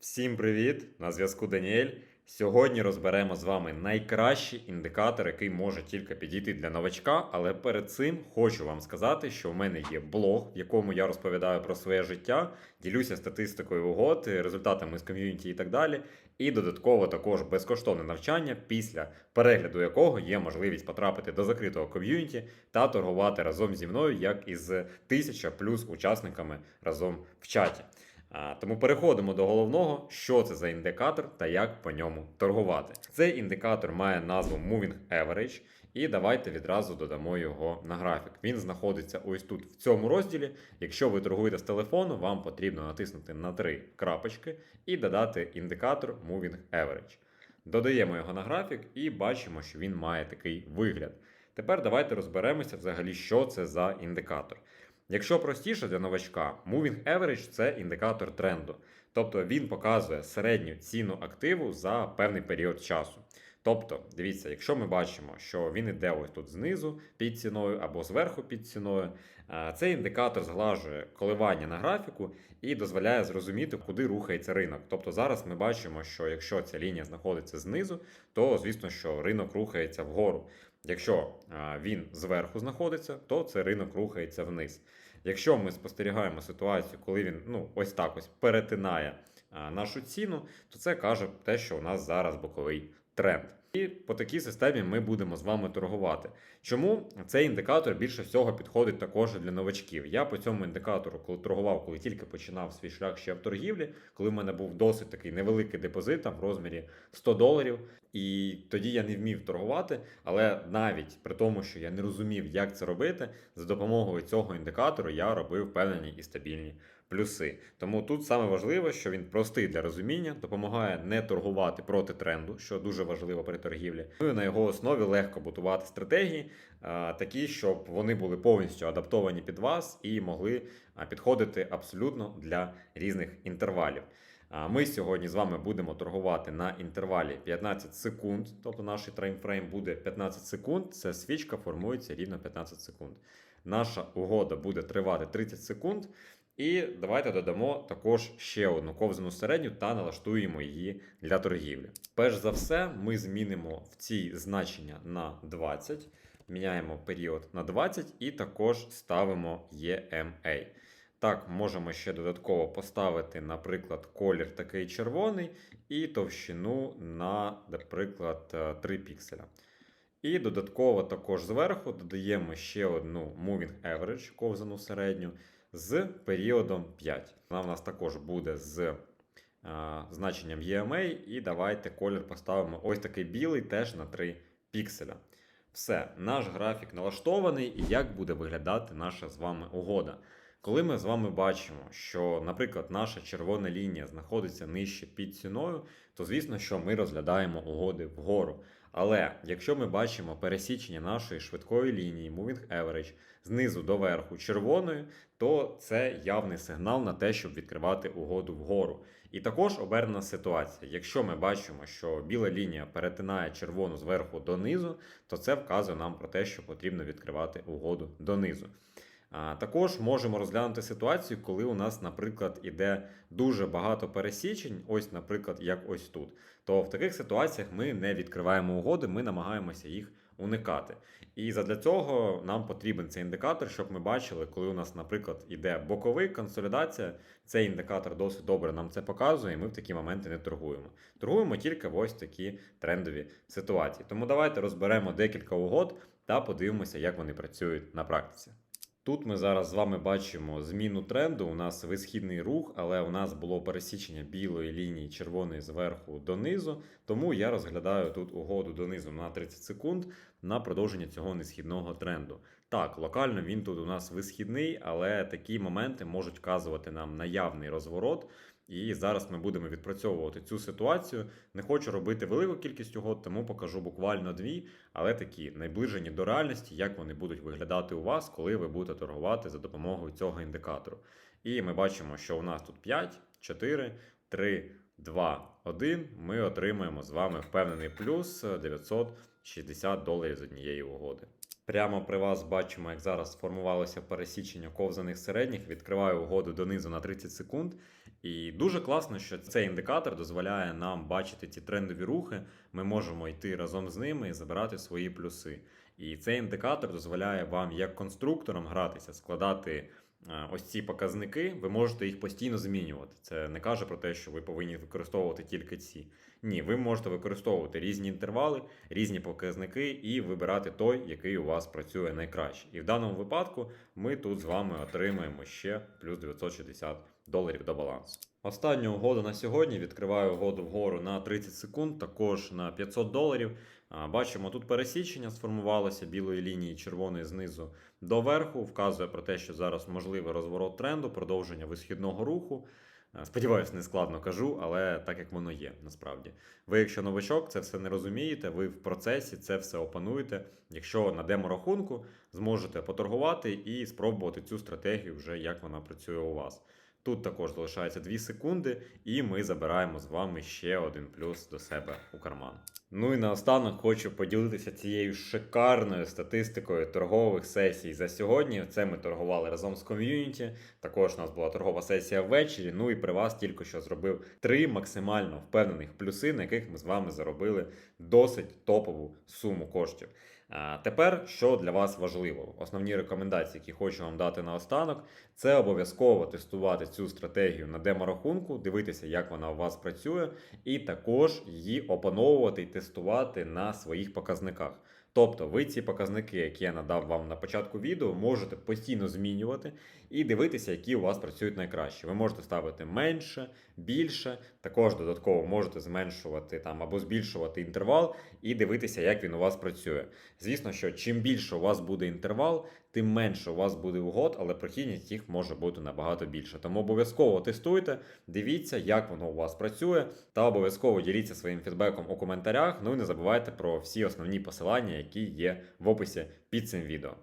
Всім привіт! На зв'язку Даніель. Сьогодні розберемо з вами найкращий індикатор, який може тільки підійти для новачка. Але перед цим хочу вам сказати, що в мене є блог, в якому я розповідаю про своє життя, ділюся статистикою угод, результатами з ком'юніті і так далі. І додатково також безкоштовне навчання, після перегляду якого є можливість потрапити до закритого ком'юніті та торгувати разом зі мною, як із тисяча плюс учасниками разом в чаті. Тому переходимо до головного, що це за індикатор та як по ньому торгувати. Цей індикатор має назву Moving Average, і давайте відразу додамо його на графік. Він знаходиться ось тут в цьому розділі. Якщо ви торгуєте з телефону, вам потрібно натиснути на три крапочки і додати індикатор Moving Average. Додаємо його на графік і бачимо, що він має такий вигляд. Тепер давайте розберемося взагалі, що це за індикатор. Якщо простіше для новачка, Moving Average – це індикатор тренду. Тобто він показує середню ціну активу за певний період часу. Тобто, дивіться, якщо ми бачимо, що він іде ось тут знизу під ціною або зверху під ціною, цей індикатор зглажує коливання на графіку і дозволяє зрозуміти, куди рухається ринок. Тобто зараз ми бачимо, що якщо ця лінія знаходиться знизу, то звісно, що ринок рухається вгору. Якщо він зверху знаходиться, то це ринок рухається вниз. Якщо ми спостерігаємо ситуацію, коли він ну ось так ось перетинає нашу ціну, то це каже те, що у нас зараз боковий тренд. І по такій системі ми будемо з вами торгувати. Чому цей індикатор більше всього підходить також для новачків? Я по цьому індикатору, коли торгував, коли тільки починав свій шлях ще в торгівлі, коли в мене був досить такий невеликий депозит там в розмірі 100 доларів, і тоді я не вмів торгувати. Але навіть при тому, що я не розумів, як це робити, за допомогою цього індикатору я робив впевнені і стабільні плюси. Тому тут саме важливе, що він простий для розуміння, допомагає не торгувати проти тренду, що дуже важливо при торгівлі. Ну і на його основі легко будувати стратегії, такі, щоб вони були повністю адаптовані під вас і могли підходити абсолютно для різних інтервалів. Ми сьогодні з вами будемо торгувати на інтервалі 15 секунд, тобто наш таймфрейм буде 15 секунд. Це свічка формується рівно 15 секунд. Наша угода буде тривати 30 секунд. І давайте додамо також ще одну ковзану середню та налаштуємо її для торгівлі. Перш за все, ми змінимо в цій значення на 20, міняємо період на 20 і також ставимо EMA. Так, можемо ще додатково поставити, наприклад, колір такий червоний і товщину на, наприклад, 3 пікселя. І додатково також зверху додаємо ще одну Moving Average, ковзану середню, з періодом 5. Вона в нас також буде з а, значенням EMA, і давайте колір поставимо ось такий білий теж на 3 пікселя. Все, наш графік налаштований, і як буде виглядати наша з вами угода. Коли ми з вами бачимо, що, наприклад, наша червона лінія знаходиться нижче під ціною, то звісно, що ми розглядаємо угоди вгору. Але якщо ми бачимо пересічення нашої швидкої лінії Moving Average знизу до верху червоною, то це явний сигнал на те, щоб відкривати угоду вгору. І також обернена ситуація. Якщо ми бачимо, що біла лінія перетинає червону зверху донизу, то це вказує нам про те, що потрібно відкривати угоду донизу. Також можемо розглянути ситуацію, коли у нас, наприклад, іде дуже багато пересічень, ось, наприклад, як ось тут. То в таких ситуаціях ми не відкриваємо угоди, ми намагаємося їх уникати. І задля цього нам потрібен цей індикатор, щоб ми бачили, коли у нас, наприклад, іде боковий консолідація. Цей індикатор досить добре нам це показує, і ми в такі моменти не торгуємо. Торгуємо тільки в ось такі трендові ситуації. Тому давайте розберемо декілька угод та подивимося, як вони працюють на практиці. Тут ми зараз з вами бачимо зміну тренду. У нас висхідний рух, але у нас було пересічення білої лінії червоної зверху донизу. Тому я розглядаю тут угоду донизу на 30 секунд на продовження цього несхідного тренду. Так, локально він тут у нас висхідний, але такі моменти можуть вказувати нам наявний розворот. І зараз ми будемо відпрацьовувати цю ситуацію. Не хочу робити велику кількість угод, тому покажу буквально дві, але такі найближені до реальності, як вони будуть виглядати у вас, коли ви будете торгувати за допомогою цього індикатору. І ми бачимо, що у нас тут 5, 4, 3, 2, 1. Ми отримаємо з вами впевнений плюс 960 доларів з однієї угоди. Прямо при вас бачимо, як зараз сформувалося пересічення ковзаних середніх. Відкриваю угоду донизу на 30 секунд. І дуже класно, що цей індикатор дозволяє нам бачити ці трендові рухи. Ми можемо йти разом з ними і забирати свої плюси. І цей індикатор дозволяє вам, як конструкторам, гратися, складати ось ці показники. Ви можете їх постійно змінювати. Це не каже про те, що ви повинні використовувати тільки ці. Ні, ви можете використовувати різні інтервали, різні показники і вибирати той, який у вас працює найкраще. І в даному випадку ми тут з вами отримаємо ще плюс 960 доларів до балансу. Останню угоду на сьогодні відкриваю угоду вгору на 30 секунд, також на 500 доларів. Бачимо, тут пересічення сформувалося білої лінії червоної знизу до верху. Вказує про те, що зараз можливий розворот тренду, продовження висхідного руху. Сподіваюсь, не складно кажу, але так як воно є, насправді. Ви, якщо новичок, це все не розумієте, ви в процесі це все опануєте. Якщо на демо-рахунку зможете поторгувати і спробувати цю стратегію вже як вона працює у вас. Тут також залишається 2 секунди, і ми забираємо з вами ще один плюс до себе у карман. Ну і наостанок хочу поділитися цією шикарною статистикою торгових сесій за сьогодні. Це ми торгували разом з ком'юніті. Також у нас була торгова сесія ввечері. Ну і при вас тільки що зробив три максимально впевнених плюси, на яких ми з вами заробили досить топову суму коштів. Тепер, що для вас важливо? Основні рекомендації, які хочу вам дати наостанок, це обов'язково тестувати цю стратегію на демо-рахунку, дивитися, як вона у вас працює, і також її опановувати і тестувати на своїх показниках. Тобто ви ці показники, які я надав вам на початку відео, можете постійно змінювати і дивитися, які у вас працюють найкраще. Ви можете ставити менше, більше, також додатково можете зменшувати там або збільшувати інтервал і дивитися, як він у вас працює. Звісно, що чим більше у вас буде інтервал, тим менше у вас буде угод, але прохідність їх може бути набагато більше. Тому обов'язково тестуйте, дивіться, як воно у вас працює, та обов'язково діліться своїм фідбеком у коментарях. Ну і не забувайте про всі основні посилання, які є в описі під цим відео.